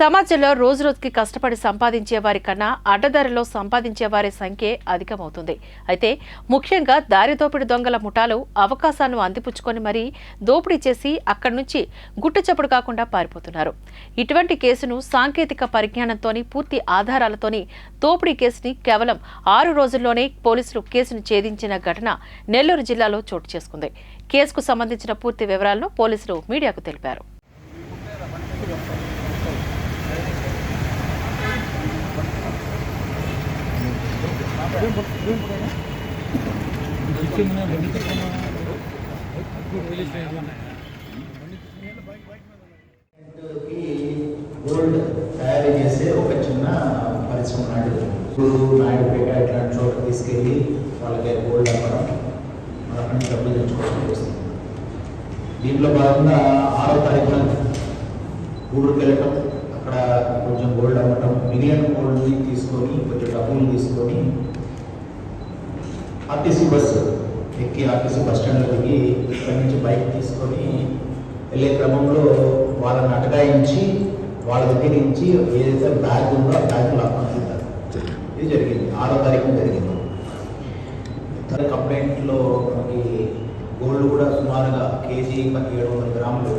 సమాజంలో రోజురోజుకి కష్టపడి సంపాదించే వారి కన్నా అడ్డదారిలో సంపాదించే వారి సంఖ్యే అధికమవుతుంది. అయితే ముఖ్యంగా దారి దోపిడి దొంగల ముఠాలు అవకాశాలను అందిపుచ్చుకొని మరీ దోపిడీ చేసి అక్కడి నుంచి గుట్టుచప్పుడు కాకుండా పారిపోతున్నారు. ఇటువంటి కేసును సాంకేతిక పరిజ్ఞానంతోని పూర్తి ఆధారాలతోని దోపిడీ కేసుని కేవలం ఆరు రోజుల్లోనే పోలీసులు కేసును ఛేదించిన ఘటన నెల్లూరు జిల్లాలో చోటు చేసుకుంది. కేసుకు సంబంధించిన పూర్తి వివరాలను పోలీసులు మీడియాకు తెలిపారు. గోల్డ్ తయారు చేసే ఒక చిన్న పరిశ్రమ నాడు ఇప్పుడు నాయుడుపేట ఇట్లాంటి చోట తీసుకెళ్ళి వాళ్ళకి గోల్డ్ అమ్మడం మన నుంచి డబ్బులు తెచ్చుకోవడం చేస్తుంది దీంట్లో భాగంగా ఆరో తారీఖున ఊరికి వెళ్ళటం అక్కడ కొంచెం గోల్డ్ అమ్మటం మిలియన్ గోల్డ్ని తీసుకొని కొంచెం డబ్బులు తీసుకొని ఆర్టీసీ బస్సు ఎక్కి ఆర్టీసీ బస్ స్టాండ్లో దిగి ఇక్కడి నుంచి బైక్ తీసుకొని వెళ్ళే క్రమంలో వాళ్ళని అటకాయించి వాళ్ళ దగ్గర నుంచి ఏదైతే బ్యాగ్ ఉందో ఆ బ్యాగ్ లాక్కొనిస్తారు ఇది జరిగింది. ఆరో తారీఖున జరిగింది. ఇతర కంప్లైంట్లో మనకి గోల్డ్ కూడా సుమారుగా కేజీ ఏడు వందల గ్రాములు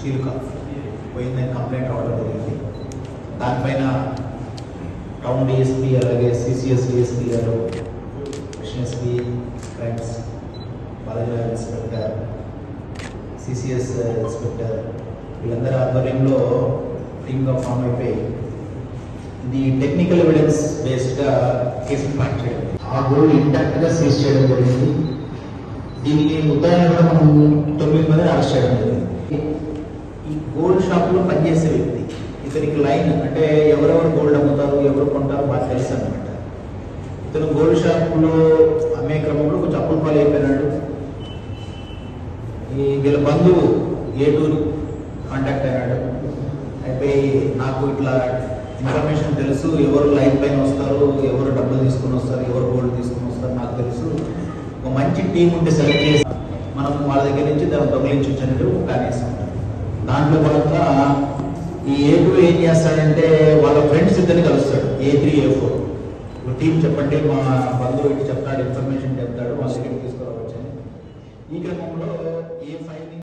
చీలుక పోయిందని కంప్లైంట్ రావడం జరిగింది. దానిపైన టౌన్ డిఎస్పీ అలాగే సిసిఎస్ డిఎస్పీ గారు SP crimes Balaji inspector CCS inspector వీళ్ళందరి ఆధ్వర్యంలో టీమ్గా ఫామ్ అయిపోయి ఇది టెక్నికల్ ఎవిడెన్స్ బేస్డ్గా కేసు ప్లాన్ చేయడం. ఆ గోల్డ్ ఇంటాక్ట్గా సీజ్ చేయడం జరిగింది. దీనికి కూడా మనం తొమ్మిది మంది అరెస్ట్ చేయడం జరిగింది. ఈ గోల్డ్ షాప్లో పనిచేసే వ్యక్తి ఇతనికి లైన్ అంటే ఎవరెవరు గోల్డ్ అమ్ముతారు ఎవరు కొంటారు బాగా తెలుసు అనమాట ఇతను గోల్డ్ షాప్లో అమ్మే క్రమంలో కొంచెం అప్పుల పాలు అయిపోయినాడు ఈ వీళ్ళ బంధువు ఏటూరు కాంటాక్ట్ అయ్యాడు. అయిపోయి నాకు ఇట్లా ఇన్ఫర్మేషన్ తెలుసు ఎవరు లైన్ పైన వస్తారు ఎవరు డబ్బులు తీసుకుని వస్తారు ఎవరు గోల్డ్ తీసుకుని వస్తారు నాకు తెలుసు. ఒక మంచి టీం ఉంటే సెలెక్ట్ చేసి మనం వాళ్ళ దగ్గర నుంచి దాన్ని దొంగలించవచ్చు అనేది ఒక దాంట్లో భాగంగా ఈ ఏ టూ ఏం చేస్తాడంటే వాళ్ళ ఫ్రెండ్స్ ఇద్దరిని కలుస్తాడు A three A four team చెప్పండి మా బంధువు ఇటు చెప్తాడు ఇన్ఫర్మేషన్ చెప్తాడు వాళ్ళ దగ్గరికి తీసుకురావచ్చు ఈ క్రమంలో